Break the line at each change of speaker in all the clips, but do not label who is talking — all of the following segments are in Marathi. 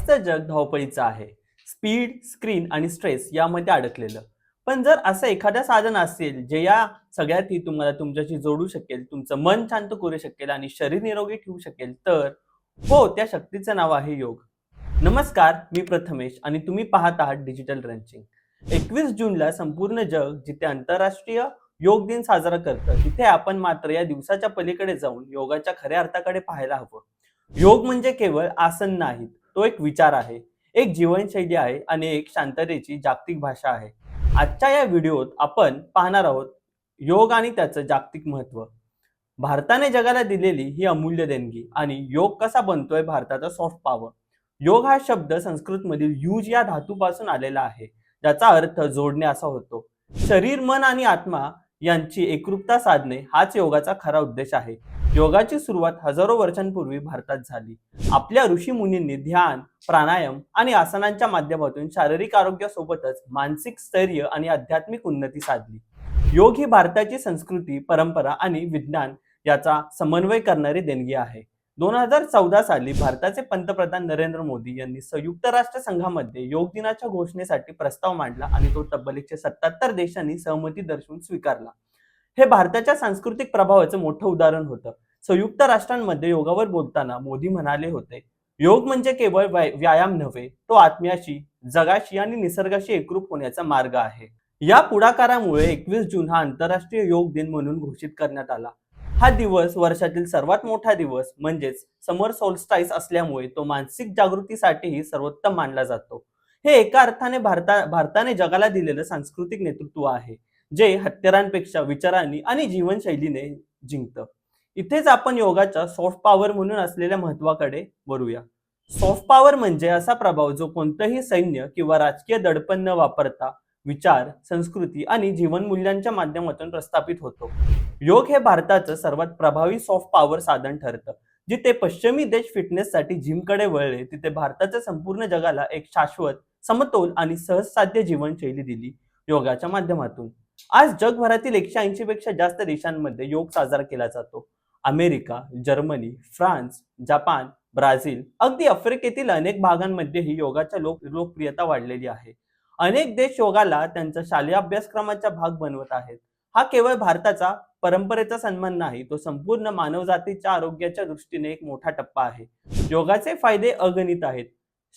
आजचं जग धावपळीचं आहे. स्पीड स्क्रीन आणि स्ट्रेस यामध्ये अडकलेलं. पण जर असं एखादं साधन असेल जे या सगळ्यातही तुम्हाला तुमच्याशी जोडू शकेल तुमचं मन शांत करू शकेल आणि शरीर निरोगी ठेवू शकेल तर हो त्या शक्तीचं नाव आहे योग. नमस्कार मी प्रथमेश आणि तुम्ही पाहत आहात डिजिटल रंचिंग. एकवीस जूनला संपूर्ण जग जिथे आंतरराष्ट्रीय योग दिन साजरा करतं तिथे आपण मात्र या दिवसाच्या पलीकडे जाऊन योगाच्या खऱ्या अर्थाकडे पाहायला हवं. योग म्हणजे केवळ आसन नाहीत तो एक विचार आहे एक जीवनशैली आहे आणि एक शांततेची जागतिक भाषा आहे. आजच्या या व्हिडिओत आपण पाहणार आहोत योग आणि त्याचं जागतिक महत्त्व भारताने जगाला दिलेली ही अमूल्य देणगी आणि योग कसा बनतोय भारताचा सॉफ्ट पॉवर योग हा शब्द संस्कृत मधील युज या धातूपासून आलेला आहे ज्याचा अर्थ जोडणे असा होतो. शरीर मन आणि आत्मा यांची एकरूपता साधणे हाच योगाचा खरा उद्देश आहे. योगाची सुरुवात हजारो वर्षांपूर्वी भारतात झाली. आपल्या ऋषी मुनींनी ध्यान प्राणायाम आणि आसनांच्या माध्यमातून शारीरिक आरोग्यासोबतच मानसिक स्थैर्य आणि आध्यात्मिक उन्नती साधली. योग ही भारताची संस्कृती परंपरा आणि विज्ञान याचा समन्वय करणारी देणगी आहे. दोन हजार चौदा साली भारताचे पंतप्रधान नरेंद्र मोदी यांनी संयुक्त राष्ट्र संघामध्ये योग दिनाच्या घोषणेसाठी प्रस्ताव मांडला आणि तो तब्बल एकशे सत्याहत्तर देशांनी सहमती दर्शवून स्वीकारला. हे भारताच्या सांस्कृतिक प्रभावाचं मोठं उदाहरण होतं. संयुक्त राष्ट्रांमध्ये योगावर बोलताना मोदी म्हणाले होते योग म्हणजे केवळ व्यायाम नव्हे तो आत्म्याशी जगाशी आणि निसर्गाशी एकरूप होण्याचा मार्ग आहे. या पुढाकारामुळे एकवीस जून हा आंतरराष्ट्रीय योग दिन म्हणून घोषित करण्यात आला. हा दिवस वर्षातील सर्वात मोठा दिवस म्हणजेच समर सोलस्टाईस असल्यामुळे तो मानसिक जागृतीसाठीही सर्वोत्तम मानला जातो. हे एका अर्थाने भारता भारताने जगाला दिलेलं सांस्कृतिक नेतृत्व आहे जे हत्यारांपेक्षा विचारांनी आणि जीवनशैलीने जिंकतं. इथेच आपण योगाच्या सॉफ्ट पॉवर म्हणून असलेल्या महत्वाकडे वरूया सॉफ्ट पॉवर म्हणजे असा प्रभाव जो कोणतंही सैन्य किंवा राजकीय दडपण न वापरता विचार संस्कृती आणि जीवनमूल्यांच्या माध्यमातून प्रस्थापित होतो. योग हे भारताचं सर्वात प्रभावी सॉफ्ट पॉवर साधन ठरतं जिथे पश्चिमी देश फिटनेससाठी जिमकडे वळले तिथे भारताच्या संपूर्ण जगाला एक शाश्वत समतोल आणि सहजसाध्य जीवनशैली दिली योगाच्या माध्यमातून. आज जगभरातील एकशे ऐंशी पेक्षा जास्त देशांमध्ये योग साजरा केला जातो. America Germany France Japan Brazil अगदी आफ्रिकेतील अनेक भागांमध्येही योगाच्या लोक लोकप्रियता वाढलेली आहे. अनेक देश योगाला त्यांचा शालेय अभ्यासक्रमाचा भाग बनवत आहेत. हा केवळ भारताचा परंपरेचा सन्मान नाही तो संपूर्ण मानवजातीच्या आरोग्याच्या दृष्टीने एक मोठा टप्पा आहे. योगाचे फायदे अगणित आहेत.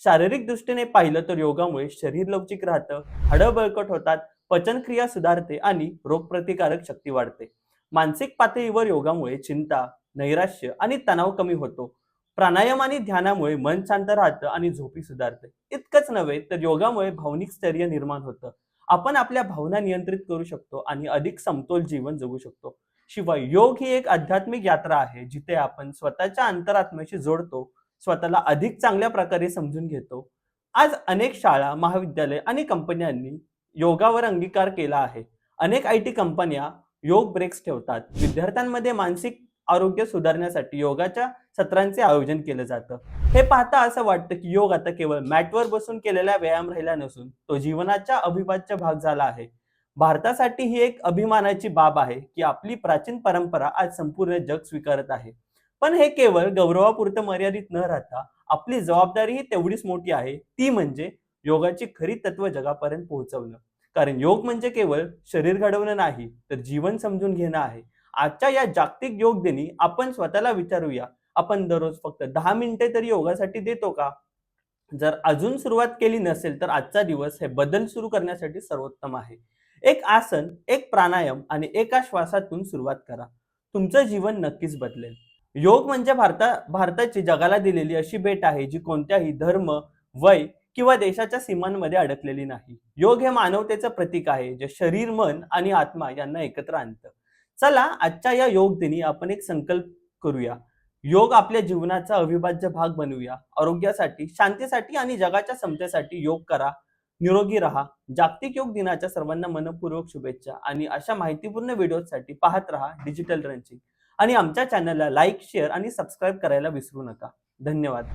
शारीरिक दृष्टीने पाहिलं तर योगामुळे शरीर लवचिक राहतं हाडं बळकट होतात पचनक्रिया सुधारते आणि रोगप्रतिकारक शक्ती वाढते. मानसिक पातळीवर योगामुळे चिंता नैराश्य आणि तणाव कमी होतो. प्राणायाम आणि ध्यानामुळे मन शांत राहतं आणि झोपी सुधारते. इतकंच नव्हे तर योगामुळे भावनिक स्थैर्य निर्माण होतं. आपण आपल्या भावना नियंत्रित करू शकतो आणि अधिक समतोल जीवन जगू शकतो. शिवाय योग ही एक आध्यात्मिक यात्रा आहे जिथे आपण स्वतःच्या अंतरात्म्याशी जोडतो स्वतःला अधिक चांगल्या प्रकारे समजून घेतो. आज अनेक शाळा महाविद्यालय आणि कंपन्यांनी योगावर अंगीकार केला आहे. अनेक आय टी कंपन्या योग ब्रेक्स ठेवतात. विद्यार्थ्यांमध्ये मानसिक आरोग्य सुधारण्यासाठी योगाच्या सत्रांचे आयोजन केलं जातं. हे पाहता असं वाटतं की योग आता केवळ मॅटवर बसून केलेला व्यायाम राहिला नसून तो जीवनाचा अविभाज्य भाग झाला आहे. भारतासाठी ही एक अभिमानाची बाब आहे की आपली प्राचीन परंपरा आज संपूर्ण जग स्वीकारत आहे. पण हे केवळ गौरवापुरतं मर्यादित न राहता आपली जबाबदारीही तेवढीच मोठी आहे. ती म्हणजे योगाची खरी तत्व जगापर्यंत पोहोचवणं. कारण योग म्हणजे केवळ शरीर घडवणं नाही तर जीवन समजून घेणं आहे. आजच्या या जागतिक योग दिनी आपण स्वतःला विचारूया आपण दररोज फक्त दहा मिनिटे तरी योगासाठी देतो का? जर अजून सुरुवात केली नसेल तर आजचा दिवस हे बदल सुरू करण्यासाठी सर्वोत्तम आहे. एक आसन एक प्राणायाम आणि एका श्वासातून सुरुवात करा. तुमचं जीवन नक्कीच बदलेल. योग म्हणजे भारता भारताची जगाला दिलेली अशी भेट आहे जी कोणत्याही धर्म वय किंवा देशाच्या सीमांमध्ये अडकलेली नाही. योग हे मानवतेचं प्रतीक आहे जे शरीर मन आणि आत्मा यांना एकत्र आणतं. चला आजच्या या योग दिनी आपण एक संकल्प करूया. योग आपल्या जीवनाचा अविभाज्य भाग बनवूया. आरोग्यासाठी शांतीसाठी आणि जगाच्या समतेसाठी योग करा. निरोगी राहा. जागतिक योग दिनाच्या सर्वांना मनपूर्वक शुभेच्छा आणि अशा माहितीपूर्ण व्हिडिओसाठी पाहत राहा डिजिटल रंचिंग आणि आमच्या चॅनलला लाईक शेअर आणि सबस्क्राईब करायला विसरू नका. धन्यवाद.